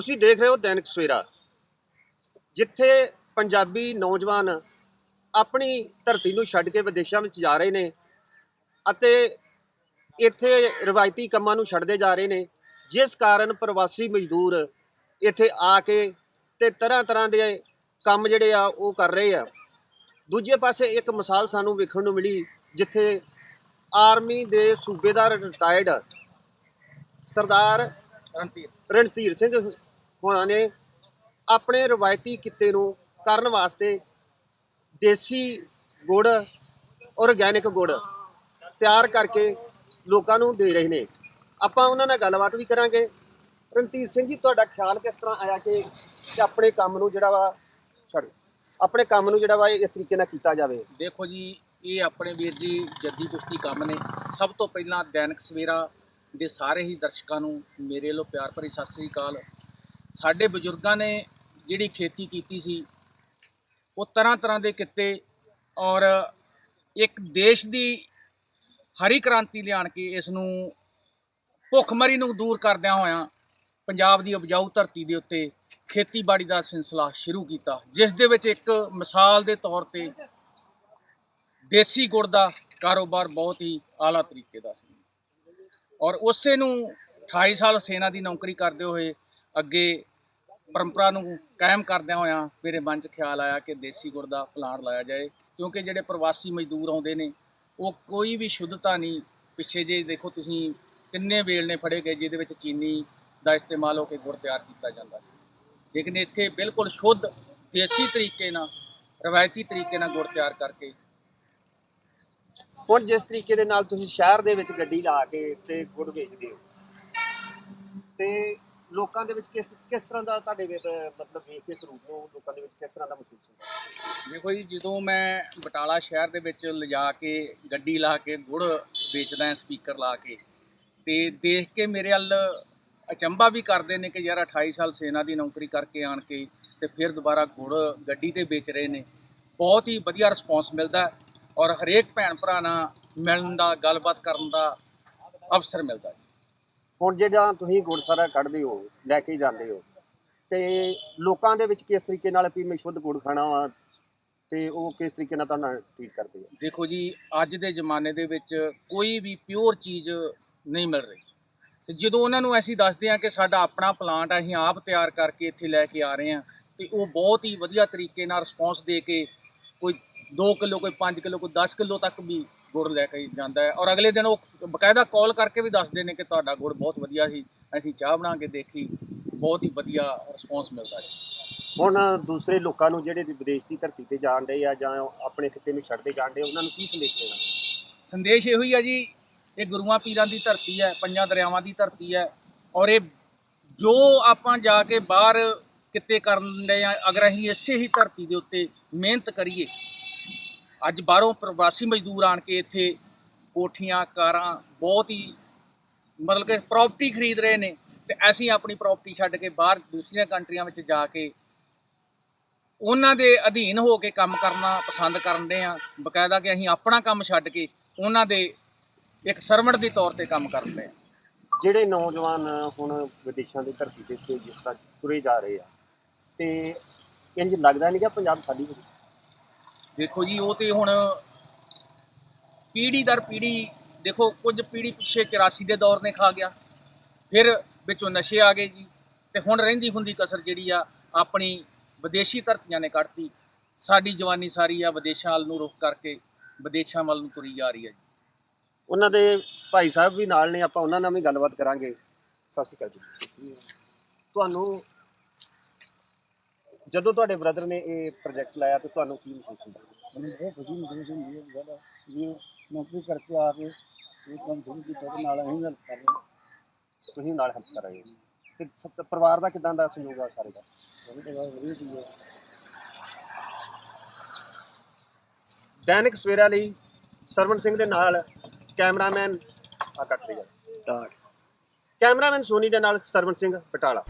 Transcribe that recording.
ਤੁਸੀਂ ਦੇਖ ਰਹੇ ਹੋ ਦੈਨਿਕ ਸਵੇਰਾ। ਜਿੱਥੇ ਪੰਜਾਬੀ ਨੌਜਵਾਨ ਆਪਣੀ ਧਰਤੀ ਨੂੰ ਛੱਡ ਕੇ ਵਿਦੇਸ਼ਾਂ ਵਿੱਚ ਜਾ ਰਹੇ ਨੇ ਅਤੇ ਇੱਥੇ ਰਵਾਇਤੀ ਕੰਮਾਂ ਨੂੰ ਛੱਡਦੇ ਜਾ ਰਹੇ ਨੇ ਜਿਸ ਕਾਰਨ ਪ੍ਰਵਾਸੀ ਮਜ਼ਦੂਰ ਇੱਥੇ ਆ ਕੇ ਤੇ ਤਰ੍ਹਾਂ ਤਰ੍ਹਾਂ ਦੇ ਕੰਮ ਜਿਹੜੇ ਆ ਉਹ ਕਰ ਰਹੇ ਆ। ਦੂਜੇ ਪਾਸੇ ਇੱਕ ਮਿਸਾਲ ਸਾਨੂੰ ਵੇਖਣ ਨੂੰ ਮਿਲੀ ਜਿੱਥੇ ਆਰਮੀ ਦੇ ਸੂਬੇਦਾਰ ਰਿਟਾਇਰਡ ਸਰਦਾਰ ਰਣਧੀਰ। ਰਣਧੀਰ ਸਿੰਘ ਹੋਣਾ ਨੇ, ਆਪਣੇ ਰਵਾਇਤੀ ਕਿੱਤੇ ਨੂੰ ਕਰਨ ਵਾਸਤੇ ਦੇਸੀ ਗੁੜ ਔਰਗੈਨਿਕ ਗੁੜ ਤਿਆਰ ਕਰਕੇ ਲੋਕਾਂ ਨੂੰ ਦੇ ਰਹੇ ਨੇ। ਆਪਾਂ ਉਹਨਾਂ ਨਾਲ ਗੱਲਬਾਤ ਵੀ ਕਰਾਂਗੇ। ਰਣਧੀਰ ਸਿੰਘ ਜੀ, ਤੁਹਾਡਾ ਖਿਆਲ ਕਿਸ ਤਰ੍ਹਾਂ ਆਇਆ ਕਿ ਆਪਣੇ ਕੰਮ ਨੂੰ ਜਿਹੜਾ ਵਾ ਛੱਡ ਆਪਣੇ ਕੰਮ ਨੂੰ ਜਿਹੜਾ ਵਾ ਇਸ ਤਰੀਕੇ ਨਾਲ ਕੀਤਾ ਜਾਵੇ? ਦੇਖੋ ਜੀ, ਇਹ ਆਪਣੇ ਵੀਰ ਜੀ ਜੱਦੀ ਕੁਸ਼ਤੀ ਕੰਮ ਨੇ। ਸਭ ਤੋਂ ਪਹਿਲਾਂ ਦੈਨਿਕ ਸਵੇਰਾ ਦੇ ਸਾਰੇ ਹੀ ਦਰਸ਼ਕਾਂ ਨੂੰ ਮੇਰੇ ਵੱਲੋਂ ਪਿਆਰ ਭਰੀ ਸਤਿ ਸ੍ਰੀ ਅਕਾਲ। ਸਾਡੇ ਬਜ਼ੁਰਗਾਂ ਨੇ ਜਿਹੜੀ ਖੇਤੀ ਕੀਤੀ ਸੀ, ਉਹ ਤਰ੍ਹਾਂ ਤਰ੍ਹਾਂ ਦੇ ਕਿੱਤੇ ਔਰ ਇੱਕ ਦੇਸ਼ ਦੀ ਹਰੀ ਕ੍ਰਾਂਤੀ ਲਿਆਣ ਕੇ ਇਸ ਨੂੰ ਭੁੱਖਮਰੀ ਨੂੰ ਦੂਰ ਕਰਦਿਆਂ ਹੋਇਆਂ ਪੰਜਾਬ ਦੀ ਉਪਜਾਊ ਧਰਤੀ ਦੇ ਉੱਤੇ ਖੇਤੀਬਾੜੀ ਦਾ ਸਿਲਸਿਲਾ ਸ਼ੁਰੂ ਕੀਤਾ, ਜਿਸ ਦੇ ਵਿੱਚ ਇੱਕ ਮਿਸਾਲ ਦੇ ਤੌਰ ਤੇ ਦੇਸੀ ਗੁੜ ਦਾ ਕਾਰੋਬਾਰ ਬਹੁਤ ਹੀ ਆਲਾ ਤਰੀਕੇ ਦਾ ਸੀ। ਔਰ ਉਸੇ ਨੂੰ 28 ਸਾਲ ਸੈਨਾ ਦੀ ਨੌਕਰੀ ਕਰਦੇ ਹੋਏ ਅੱਗੇ ਪਰੰਪਰਾ ਨੂੰ ਕਾਇਮ ਕਰਦਿਆਂ ਹੋਇਆਂ ਮੇਰੇ ਮਨ 'ਚ ਖਿਆਲ ਆਇਆ ਕਿ ਦੇਸੀ ਗੁੜ ਦਾ ਪਲਾਂਟ ਲਾਇਆ ਜਾਏ, ਕਿਉਂਕਿ ਜਿਹੜੇ ਪ੍ਰਵਾਸੀ ਮਜ਼ਦੂਰ ਆਉਂਦੇ ਨੇ, ਉਹ ਕੋਈ ਵੀ ਸ਼ੁੱਧਤਾ ਨਹੀਂ। ਪਿੱਛੇ ਜੇ ਦੇਖੋ ਤੁਸੀਂ ਕਿੰਨੇ ਵੇਲ ਨੇ ਫੜੇ ਗਏ, ਜਿਹਦੇ ਵਿੱਚ ਚੀਨੀ ਦਾ ਇਸਤੇਮਾਲ ਹੋ ਕੇ ਗੁੜ ਤਿਆਰ ਕੀਤਾ ਜਾਂਦਾ ਸੀ। ਲੇਕਿਨ ਇੱਥੇ ਬਿਲਕੁਲ ਸ਼ੁੱਧ, ਦੇਸੀ ਤਰੀਕੇ ਨਾਲ, ਰਵਾਇਤੀ ਤਰੀਕੇ ਨਾਲ ਗੁੜ ਤਿਆਰ ਕਰਕੇ ਹੁਣ ਜਿਸ ਤਰੀਕੇ ਦੇ ਨਾਲ ਤੁਸੀਂ ਸ਼ਹਿਰ ਦੇ ਵਿੱਚ ਗੱਡੀ ਲਾ ਕੇ ਤੇ ਗੁੜ ਵੇਚਦੇ ਹੋ, ਤੇ ਲੋਕਾਂ ਦੇ ਵਿੱਚ ਕਿਸ ਕਿਸ ਤਰ੍ਹਾਂ ਦਾ ਤੁਹਾਡੇ ਵਿੱਚ, ਮਤਲਬ ਵੇਖ ਕੇ ਸਰੂਪ ਨੂੰ ਲੋਕਾਂ ਦੇ ਵਿੱਚ ਕਿਸ ਤਰ੍ਹਾਂ ਦਾ ਮਹਿਸੂਸ ਹੁੰਦਾ ਦੇਖੋ ਜੀ, ਜਦੋਂ ਮੈਂ ਬਟਾਲਾ ਸ਼ਹਿਰ ਦੇ ਵਿੱਚ ਲਿਜਾ ਕੇ, ਗੱਡੀ ਲਾ ਕੇ, ਗੁੜ ਵੇਚਦਾ ਹਾਂ, ਸਪੀਕਰ ਲਾ ਕੇ, ਤੇ ਦੇਖ ਕੇ ਮੇਰੇ ਵੱਲ ਅਚੰਭਾ ਵੀ ਕਰਦੇ ਨੇ ਕਿ ਯਾਰ 28 ਸਾਲ ਸੈਨਾ ਦੀ ਨੌਕਰੀ ਕਰਕੇ ਆਣ ਕੇ ਤੇ ਫਿਰ ਦੁਬਾਰਾ ਗੁੜ ਗੱਡੀ ਤੇ ਵੇਚ ਰਹੇ ਨੇ। ਬਹੁਤ ਹੀ ਵਧੀਆ ਰਿਸਪੌਂਸ ਮਿਲਦਾ ਹੈ ਔਰ ਹਰੇਕ ਭੈਣ ਭਰਾ ਨਾਲ ਮਿਲਣ ਦਾ, ਗੱਲਬਾਤ ਕਰਨ ਦਾ ਅਵਸਰ ਮਿਲਦਾ ਹੈ। ਹੁਣ ਜਿਹੜਾ ਤੁਸੀਂ ਗੁੜ ਸਾਰਾ ਕੱਢਦੇ ਹੋ, ਲੈ ਕੇ ਜਾਂਦੇ ਹੋ, ਤੇ ਲੋਕਾਂ ਦੇ ਵਿੱਚ ਕਿਸ ਤਰੀਕੇ ਨਾਲ ਵੀ ਮੈਂ ਸ਼ੁੱਧ ਗੁੜ ਖਾਣਾ ਵਾ, ਤੇ ਉਹ ਕਿਸ ਤਰੀਕੇ ਨਾਲ ਤੁਹਾਨੂੰ ਟ੍ਰੀਟ ਕਰਦੇ ਆ? ਦੇਖੋ ਜੀ, ਅੱਜ ਦੇ ਜ਼ਮਾਨੇ ਦੇ ਵਿੱਚ ਕੋਈ ਵੀ ਪਿਓਰ ਚੀਜ਼ ਨਹੀਂ ਮਿਲ ਰਹੀ। ਤੇ ਜਦੋਂ ਉਹਨਾਂ ਨੂੰ ਅਸੀਂ ਦੱਸਦੇ ਹਾਂ ਕਿ ਸਾਡਾ ਆਪਣਾ ਪਲਾਂਟ ਅਸੀਂ ਆਪ ਤਿਆਰ ਕਰਕੇ ਇੱਥੇ ਲੈ ਕੇ ਆ ਰਹੇ ਹਾਂ, ਤੇ ਉਹ ਬਹੁਤ ਹੀ ਵਧੀਆ ਤਰੀਕੇ ਨਾਲ ਰਿਸਪੌਂਸ ਦੇ ਕੇ ਕੋਈ 2 ਕਿਲੋ, ਕੋਈ 5 ਕਿਲੋ, ਕੋਈ 10 ਕਿਲੋ ਤੱਕ ਵੀ ਗੁੜ ਲੈ ਕੇ ਜਾਂਦਾ ਹੈ। ਔਰ ਅਗਲੇ ਦਿਨ ਉਹ ਬਕਾਇਦਾ ਕਾਲ ਕਰਕੇ ਵੀ ਦੱਸਦੇ ਨੇ ਕਿ ਤੁਹਾਡਾ ਗੁੜ ਬਹੁਤ ਵਧੀਆ ਸੀ ਅਸੀਂ ਚਾਹ ਬਣਾ ਕੇ ਦੇਖੀ ਬਹੁਤ ਹੀ ਵਧੀਆ ਰਿਸਪੌਂਸ ਮਿਲਦਾ ਹੈ ਹੁਣ ਦੂਸਰੇ ਲੋਕਾਂ ਨੂੰ ਜਿਹੜੇ ਵਿਦੇਸ਼ ਦੀ ਧਰਤੀ ਤੇ ਜਾਣ ਦੇ ਆ ਜਾਂ ਆਪਣੇ ਖਿੱਤੇ ਨੂੰ ਛੱਡਦੇ ਜਾਣ ਦੇ ਉਹਨਾਂ ਨੂੰ ਕੀ ਸੰਦੇਸ਼ ਦੇਣਾ? ਸੰਦੇਸ਼ ਇਹੋ ਹੀ ਆ ਜੀ ਇਹ ਗੁਰੂਆਂ ਪੀਰਾਂ ਦੀ ਧਰਤੀ ਹੈ ਪੰਜਾਂ ਦਰਿਆਵਾਂ ਦੀ ਧਰਤੀ ਹੈ ਔਰ ਇਹ ਜੋ ਆਪਾਂ ਜਾ ਕੇ ਬਾਹਰ ਕਿਤੇ ਕਰਨ ਲਈ ਆ ਅਗਰ ਅਸੀਂ ਇਸੇ ਹੀ ਧਰਤੀ ਦੇ ਉੱਤੇ ਮਿਹਨਤ ਕਰੀਏ ਅੱਜ ਬਾਹਰੋਂ ਪ੍ਰਵਾਸੀ ਮਜ਼ਦੂਰ ਆਣ ਕੇ ਇੱਥੇ ਕੋਠੀਆਂ, ਕਾਰਾਂ ਬਹੁਤ ਹੀ ਮਤਲਬ ਕਿ ਪ੍ਰਾਪਰਟੀ ਖਰੀਦ ਰਹੇ ਨੇ ਤੇ ਅਸੀਂ ਆਪਣੀ ਪ੍ਰਾਪਰਟੀ ਛੱਡ ਕੇ ਬਾਹਰ ਦੂਸਰੀਆਂ ਕੰਟਰੀਆਂ ਵਿੱਚ ਜਾ ਕੇ ਉਹਨਾਂ ਦੇ ਅਧੀਨ ਹੋ ਕੇ ਕੰਮ ਕਰਨਾ ਪਸੰਦ ਕਰਦੇ ਆ ਬਕਾਇਦਾ ਕਿ ਅਸੀਂ ਆਪਣਾ ਕੰਮ ਛੱਡ ਕੇ ਉਹਨਾਂ ਦੇ ਇੱਕ ਸਰਵੈਂਟ ਦੇ ਤੌਰ ਤੇ ਕੰਮ ਕਰਦੇ ਆ ਜਿਹੜੇ ਨੌਜਵਾਨ ਹੁਣ ਵਿਦੇਸ਼ਾਂ ਦੀ ਧਰਤੀ ਤੇ ਉੱਤੇ ਜਿਸ ਤਰ੍ਹਾਂ ਤੁਰੇ ਜਾ ਰਹੇ ਆ, ਤੇ ਇੰਜ ਲੱਗਦਾ ਨਹੀਂ ਕਿ ਪੰਜਾਬ ਖਾਲੀ ਹੋ ਦੇਖੋ ਜੀ ਉਹ ਤੇ ਹੁਣ ਪੀੜੀ ਦਰ ਪੀੜੀ ਦੇਖੋ ਕੁਝ ਪੀੜੀ ਪਿੱਛੇ 84 ਦੇ ਦੌਰ ਨੇ ਖਾ ਗਿਆ। ਫਿਰ ਵਿੱਚੋਂ ਨਸ਼ੇ ਆ ਗਏ ਜੀ ਤੇ ਹੁਣ ਰਹਿੰਦੀ ਹੁੰਦੀ ਕਸਰ ਜਿਹੜੀ ਆ ਆਪਣੀ ਵਿਦੇਸ਼ੀ ਧਰਤੀਆਂ ਨੇ ਕੱਢਤੀ। ਸਾਡੀ ਜਵਾਨੀ ਸਾਰੀ ਆ ਵਿਦੇਸ਼ਾਂ ਵੱਲ ਨੂੰ ਰੁਖ ਕਰਕੇ ਵਿਦੇਸ਼ਾਂ ਵੱਲ ਨੂੰ ਤੁਰੀ ਜਾ ਰਹੀ ਹੈ ਜੀ। ਉਹਨਾਂ ਦੇ ਭਾਈ ਸਾਹਿਬ ਵੀ ਨਾਲ ਨੇ ਆਪਾਂ ਉਹਨਾਂ ਨਾਲ ਵੀ ਗੱਲਬਾਤ ਕਰਾਂਗੇ। ਸਤਿ ਸ਼੍ਰੀ ਅਕਾਲ ਜੀ। ਤੁਹਾਨੂੰ ਜਦੋਂ ਤੁਹਾਡੇ ਬ੍ਰਦਰ ਨੇ ਇਹ ਪ੍ਰੋਜੈਕਟ ਲਾਇਆ ਤੇ ਤੁਹਾਨੂੰ ਕੀ ਮਹਿਸੂਸ ਹੁੰਦਾ? ਮੈਨੂੰ ਬਹੁਤ ਖੁਸ਼ੀ ਮਹਿਸੂਸ ਹੁੰਦੀ ਹੈ ਸਾਡਾ ਵੀ ਨੌਕਰੀ ਕਰਕੇ ਆ ਕੇ ਇਹ ਕੰਮ ਸ਼ੁਰੂ ਕੀਤਾ ਤੇ ਨਾਲ ਅਸੀਂ ਹੈਲਪ ਕਰ ਰਹੇ ਹਾਂ। ਤੁਸੀਂ ਨਾਲ ਹੈਲਪ ਕਰ ਰਹੇ ਹੋ ਤੇ ਸਤ- ਪਰਿਵਾਰ ਦਾ ਕਿਦਾਂ ਦਾ ਸਹਿਯੋਗ ਆ ਸਾਰੇ ਦਾ? ਬਹੁਤ ਵਧੀਆ ਹੈ ਦੈਨਿਕ ਸਵੇਰਾ ਲਈ ਸਰਵਣ ਸਿੰਘ ਦੇ ਨਾਲ ਕੈਮਰਾਮੈਨ ਆ ਕੱਟ ਲਿਆ ਕੈਮਰਾਮੈਨ ਸੋਨੀ ਦੇ ਨਾਲ ਸਰਵਣ ਸਿੰਘ ਬਟਾਲਾ